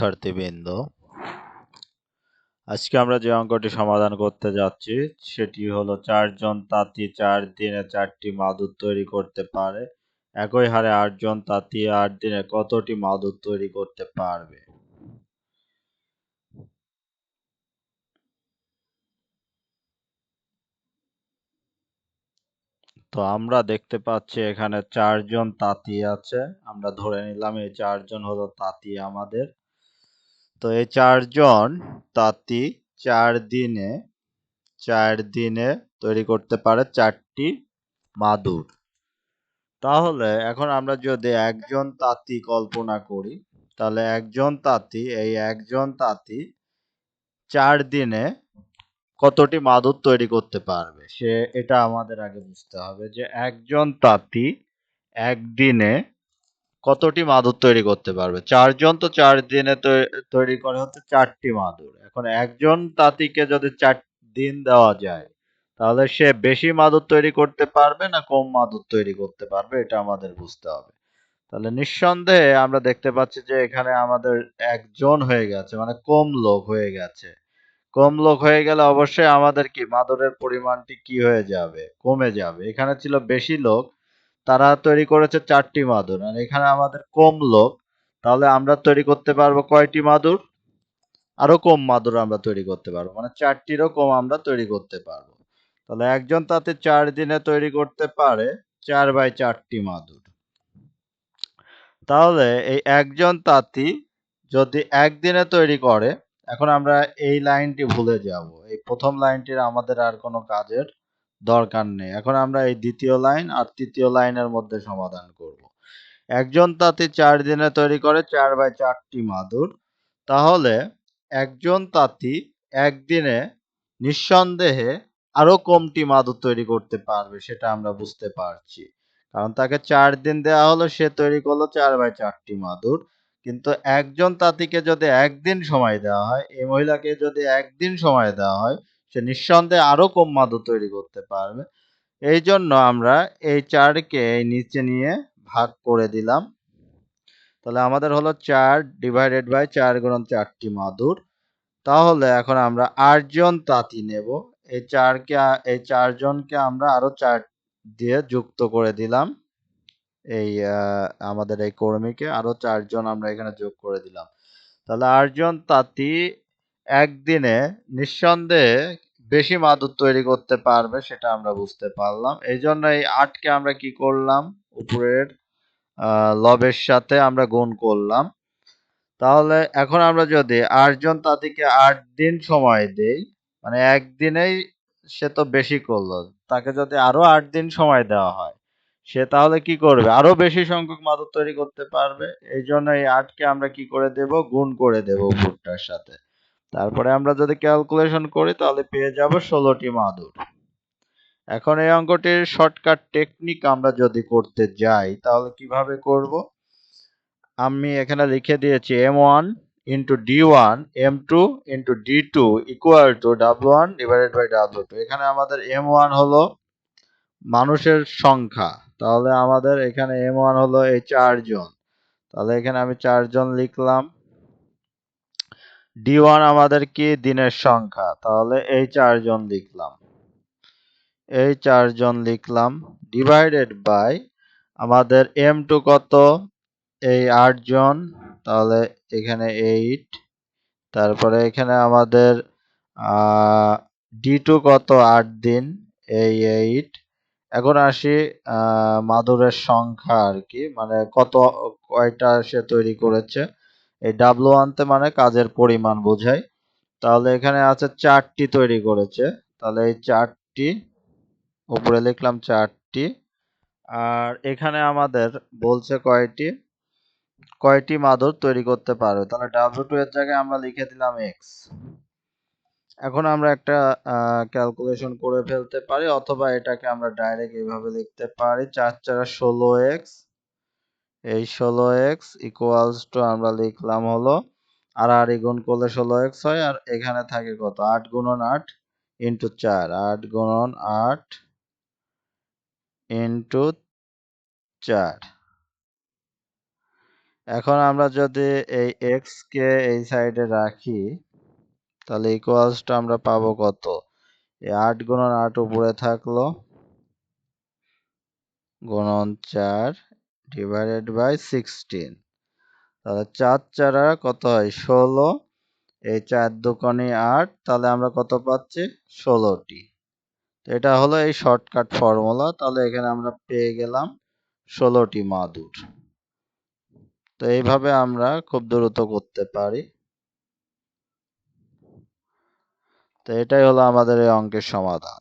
শিক্ষার্থীবৃন্দ আজকে আমরা যে অঙ্কটি সমাধান করতে যাচ্ছি, সেটি হলো চারজন তাঁতি চার দিনে চারটি মাদুর তৈরি করতে পারে। একই হারে আটজন তাঁতি আট দিনে কতটি মাদুর তৈরি করতে পারবে? তো আমরা দেখতে পাচ্ছি এখানে চারজন তাঁতি আছে। আমরা ধরে নিলাম এই চারজন হলো তাঁতি আমাদের। তো এই চারজন তাঁতি চার দিনে চার দিনে তৈরি করতে পারে চারটি মাদুর। তাহলে এখন আমরা যদি একজন তাঁতি কল্পনা করি, তাহলে একজন তাঁতি, এই একজন তাঁতি চার দিনে কতটি মাদুর তৈরি করতে পারবে? সে, এটা আমাদের আগে বুঝতে হবে যে একজন তাঁতি একদিনে কতটি মাদুর তৈরি করতে পারবে? চারজন তো চার দিনে তৈরি করে হচ্ছে চারটি মাদুর। এখন একজন তাঁতিকে যদি চার দিন দেওয়া যায়, তাহলে সে বেশি মাদুর তৈরি করতে পারবে না কম মাদুর তৈরি করতে পারবে? এটা আমাদের বুঝতে হবে। তাহলে নিঃসন্দেহে আমরা দেখতে পাচ্ছি যে এখানে আমাদের একজন হয়ে গেছে মানে কম লোক হয়ে গেছে। কম লোক হয়ে গেলে অবশ্যই আমাদের কি মাদুরের পরিমাণটি কি হয়ে যাবে? কমে যাবে। এখানে ছিল বেশি লোক তারা তৈরি করেছে চারটি মাদুর। আর এখানে আমাদের কম লোক, তাহলে আমরা তৈরি করতে পারব কয়টি মাদুর? আরও কম মাদুর আমরা তৈরি করতে পারব। মানে চারটিরও কম আমরা তৈরি করতে পারব। তাহলে একজন তাতে চার দিনে তৈরি করতে পারে চার বাই চারটি মাদুর। তাহলে এই একজন তাঁতি যদি একদিনে তৈরি করে, এখন আমরা এই লাইনটি ভুলে যাব। এই প্রথম লাইনটির আমাদের আর কোনো কাজের দরকার নেই। এখন আমরা এই দ্বিতীয় লাইন আর তৃতীয় লাইনের মধ্যে সমাধান করব। একজন তাঁতি চার দিনে তৈরি করে চার বাই চারটি মাদুর। তাহলে একজন তাঁতি একদিনে নিঃসন্দেহে আরও কমটি মাদুর তৈরি করতে পারবে সেটা আমরা বুঝতে পারছি। কারণ তাকে চার দিন দেওয়া হলো, সে তৈরি করল চার বাই চারটি মাদুর। কিন্তু একজন তাঁতিকে যদি একদিন সময় দেওয়া হয়, এই মহিলাকে যদি একদিন সময় দেওয়া হয় সে নিঃসন্দেহে আরও কম মাদুর তৈরি করতে পারবে। এই জন্য আমরা এই চারকে এই নিচে নিয়ে ভাগ করে দিলাম। তাহলে আমাদের হলো চার ডিভাইডেড বাই চার গুণন চারটি মাদুর। তাহলে এখন আমরা আটজন তাঁতি নেব। এই চারকে, এই চারজনকে আমরা আরও চার দিয়ে যুক্ত করে দিলাম। এই আমাদের এই কর্মীকে আরও চারজন আমরা এখানে যোগ করে দিলাম। তাহলে আটজন তাঁতি একদিনে নিঃসন্দেহে বেশি মাদুর তৈরি করতে পারবে সেটা আমরা বুঝতে পারলাম। এই জন্য এই আটকে আমরা কি করলাম? উপরের লবের সাথে আমরা গুণ করলাম। তাহলে এখন আমরা যদি আটজন তাদেরকে আট দিন সময় দেই মানে একদিনেই সে তো বেশি করল, তাকে যদি আরও আট দিন সময় দেওয়া হয়, সে তাহলে কি করবে? আরও বেশি সংখ্যক মাদুর তৈরি করতে পারবে। এই জন্য এই আটকে আমরা কি করে দেব? গুণ করে দেব ভুট্টার সাথে। তারপরে আমরা যদি ক্যালকুলেশন করি, তাহলে পেয়ে যাব ষোলোটি মাদুর। এখন এই অঙ্কটির শর্টকাট টেকনিক আমরা যদি করতে যাই, তাহলে কীভাবে করব? আমি এখানে লিখে দিয়েছি M one into D one M two into D two equal to W one divided by W two এখানে আমাদের এম ওয়ান হলো মানুষের সংখ্যা। তাহলে আমাদের এখানে এম ওয়ান হলো এই চারজন। তাহলে এখানে আমি চারজন লিখলাম। ডি ওয়ান আমাদের কি দিনের সংখ্যা। তাহলে এই চারজন লিখলাম। এই চারজন লিখলাম। ডিভাইডেড বাই আমাদের এম টু কত? এই আটজন। তাহলে এখানে এইট তারপরে এখানে আমাদের ডি টু কত? আট দিন। এই এইট এখন আসি মাদুরের সংখ্যা আর কি। মানে কত, কয়টা সে তৈরি করেছে? এই ডাব্লু আনতে মানে কাজের পরিমাণ বোঝায়। তাহলে এখানে আছে চারটি তৈরি করেছে। তাহলে এই চারটি, উপরে লিখলাম চারটি, আর এখানে আমাদের বলছে কয়টি? কয়টি মাদুর তৈরি করতে পারবে? তাহলে ডাব্লু টু এর জায়গায় আমরা লিখে দিলাম এক্স। এখন আমরা একটা ক্যালকুলেশন করে ফেলতে পারি, অথবা এটাকে আমরা ডাইরেক্ট এইভাবে লিখতে পারি, চার চার ষোলো এক্স এই ষোলো এক্স ইকুয়ালস টু আমরা লিখলাম হলো আর আর গুণ করলে ষোলো এক্স হয় আর এখানে থাকে কত? আট গুণন আট ইন্টু চার। আট গুণন আট ইন্টু চার। এখন আমরা যদি এই এক্স কে এই সাইডে রাখি, তাহলে ইকুয়ালস ইকুয়ালসটা আমরা পাবো কত? এই আট গুণন আট উপরে থাকল গুণন চার ডিভাইডেড বাই সিক্সটিন তাহলে চার চারা কত হয়? ষোলো। এই চার দোকানে আট, তাহলে আমরা কত পাচ্ছি? ষোলোটি। তো এটা হলো এই শর্টকাট ফর্মুলা তাহলে এখানে আমরা পেয়ে গেলাম ষোলোটি মাদুর। তো এইভাবে আমরা খুব দ্রুত করতে পারি। তো এটাই হলো আমাদের এই অঙ্কের সমাধান।